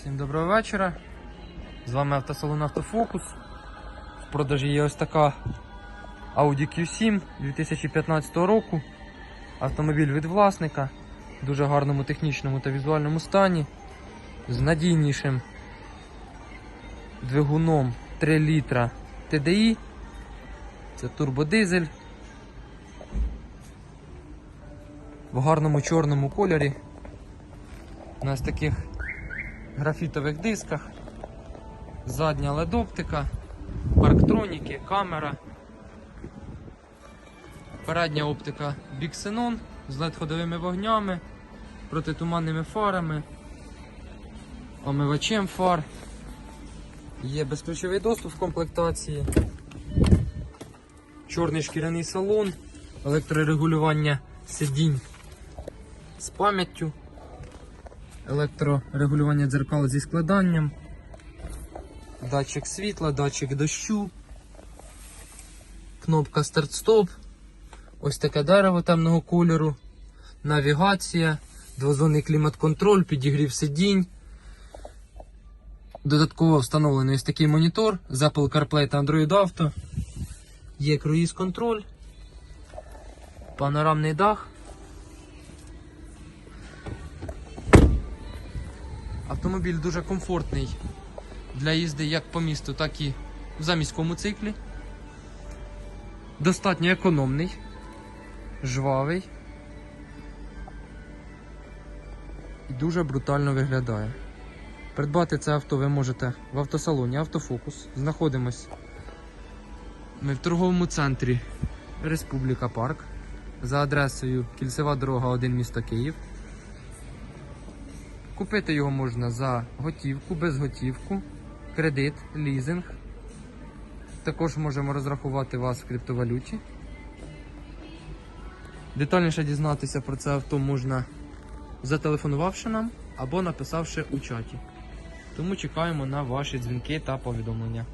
Всім доброго вечора. З вами автосалон Автофокус. В продажі є ось така Audi Q7 2015 року. Автомобіль від власника в дуже гарному технічному та візуальному стані. З надійнішим двигуном 3 літра TDI. Це турбодизель. В гарному чорному кольорі. На ось таких графітових дисках, задня LED-оптика, парктроніки, камера, передня оптика Bixenon з LED-ходовими вогнями, протитуманними фарами, омивачем фар. Є безключовий доступ в комплектації, чорний шкіряний салон, електрорегулювання сидінь з пам'яттю електрорегулювання дзеркал зі складанням, датчик світла, датчик дощу, кнопка старт-стоп, ось таке дерево темного кольору, навігація, двозонний клімат-контроль, підігрів сидінь. Додатково встановлений ось такий монітор з Apple CarPlay та Android Auto. Є круїз контроль, панорамний дах. Автомобіль дуже комфортний для їзди як по місту, так і в заміському циклі. Достатньо економний, жвавий і дуже брутально виглядає. Придбати це авто ви можете в автосалоні Автофокус. Знаходимось ми в торговому центрі Республіка Парк за адресою Кільцева дорога 1 місто Київ. Купити його можна за готівку, безготівку, кредит, лізинг. Також можемо розрахувати вас в криптовалюті. Детальніше дізнатися про це авто можна зателефонувавши нам або написавши у чаті. Тому чекаємо на ваші дзвінки та повідомлення.